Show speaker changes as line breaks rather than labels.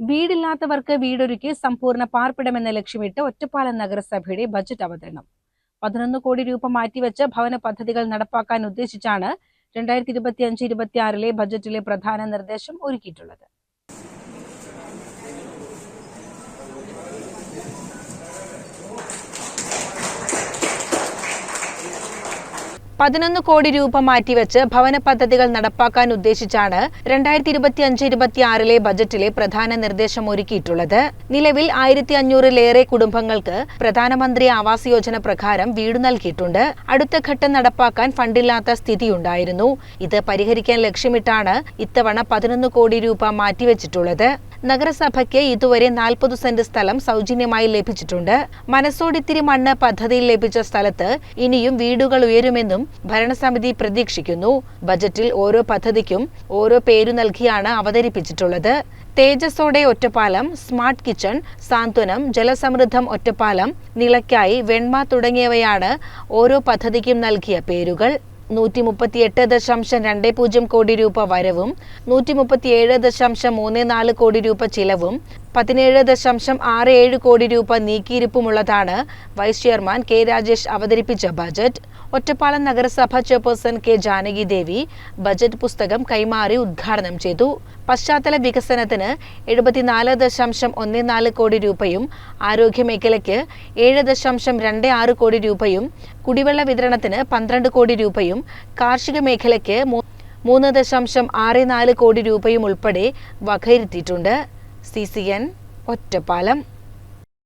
വീടില്ലാത്തവർക്ക് വീടൊരുക്കി സമ്പൂർണ പാർപ്പിടമെന്ന ലക്ഷ്യമിട്ട് ഒറ്റപ്പാലം നഗരസഭയുടെ ബജറ്റ് അവതരണം. പതിനൊന്ന് കോടി രൂപ മാറ്റിവെച്ച് ഭവന പദ്ധതികൾ നടപ്പാക്കാൻ ഉദ്ദേശിച്ചാണ് രണ്ടായിരത്തി ഇരുപത്തി അഞ്ച് ഇരുപത്തിയാറിലെ ബജറ്റിലെ പ്രധാന നിർദ്ദേശം ഒരുക്കിയിട്ടുള്ളത്. പതിനൊന്ന് കോടി രൂപ മാറ്റിവെച്ച് ഭവന പദ്ധതികൾ നടപ്പാക്കാൻ ഉദ്ദേശിച്ചാണ് രണ്ടായിരത്തി ഇരുപത്തി അഞ്ച് ഇരുപത്തി ആറിലെ ബജറ്റിലെ പ്രധാന നിർദ്ദേശം ഒരുക്കിയിട്ടുള്ളത്. നിലവിൽ ആയിരത്തി അഞ്ഞൂറിലേറെ കുടുംബങ്ങൾക്ക് പ്രധാനമന്ത്രി ആവാസ് യോജന പ്രകാരം വീട് നൽകിയിട്ടുണ്ട്. അടുത്ത ഘട്ടം നടപ്പാക്കാൻ ഫണ്ടില്ലാത്ത സ്ഥിതിയുണ്ടായിരുന്നു. ഇത് പരിഹരിക്കാൻ ലക്ഷ്യമിട്ടാണ് ഇത്തവണ പതിനൊന്ന് കോടി രൂപ മാറ്റിവെച്ചിട്ടുള്ളത്. നഗരസഭയ്ക്ക് ഇതുവരെ നാൽപ്പത് സെന്റ് സ്ഥലം സൗജന്യമായി ലഭിച്ചിട്ടുണ്ട്. മനസ്സോടിത്തിരി മണ്ണ് പദ്ധതിയിൽ ലഭിച്ച സ്ഥലത്ത് ഇനിയും വീടുകൾ ഉയരുമെന്നും ഭരണസമിതി പ്രതീക്ഷിക്കുന്നു. ബജറ്റിൽ ഓരോ പദ്ധതിക്കും ഓരോ പേരു നൽകിയാണ് അവതരിപ്പിച്ചിട്ടുള്ളത്. തേജസ്സോടെ ഒറ്റപ്പാലം സ്മാർട്ട് കിച്ചൺ സാന്ത്വനം ജലസമൃദ്ധം ഒറ്റപ്പാലം നിളയ്ക്കായി വെണ്മ തുടങ്ങിയവയാണ് ഓരോ പദ്ധതിക്കും നൽകിയ പേരുകൾ. നൂറ്റി മുപ്പത്തിയെട്ട് ദശാംശം രണ്ട് പൂജ്യം കോടി രൂപ വരവും നൂറ്റി മുപ്പത്തിയേഴ് ദശാംശം മൂന്ന് നാല് കോടി രൂപ ചിലവും പതിനേഴ് ദശാംശം ആറ് ഏഴ് കോടി രൂപ നീക്കിയിരിപ്പുമുള്ളതാണ് വൈസ് ചെയർമാൻ കെ രാജേഷ് അവതരിപ്പിച്ച ബജറ്റ്. ഒറ്റപ്പാലം നഗരസഭ chairperson K Janaki Devi budget പുസ്തകം കൈമാറി ഉദ്ഘാടനം ചെയ്തു. പശ്ചാത്തല വികസനത്തിന് എഴുപത്തിനാല് ദശാംശം ഒന്ന് നാല് കോടി രൂപയും ആരോഗ്യ മേഖലയ്ക്ക് ഏഴ് ദശാംശം രണ്ട് ആറ് കോടി രൂപയും കുടിവെള്ള വിതരണത്തിന് പന്ത്രണ്ട് കോടി രൂപയും കാർഷിക മേഖലയ്ക്ക് മൂന്ന് ദശാംശം ആറ് നാല് കോടി രൂപയും ഉൾപ്പെടെ വകയിരുത്തിയിട്ടുണ്ട്. C C N Ottapalam.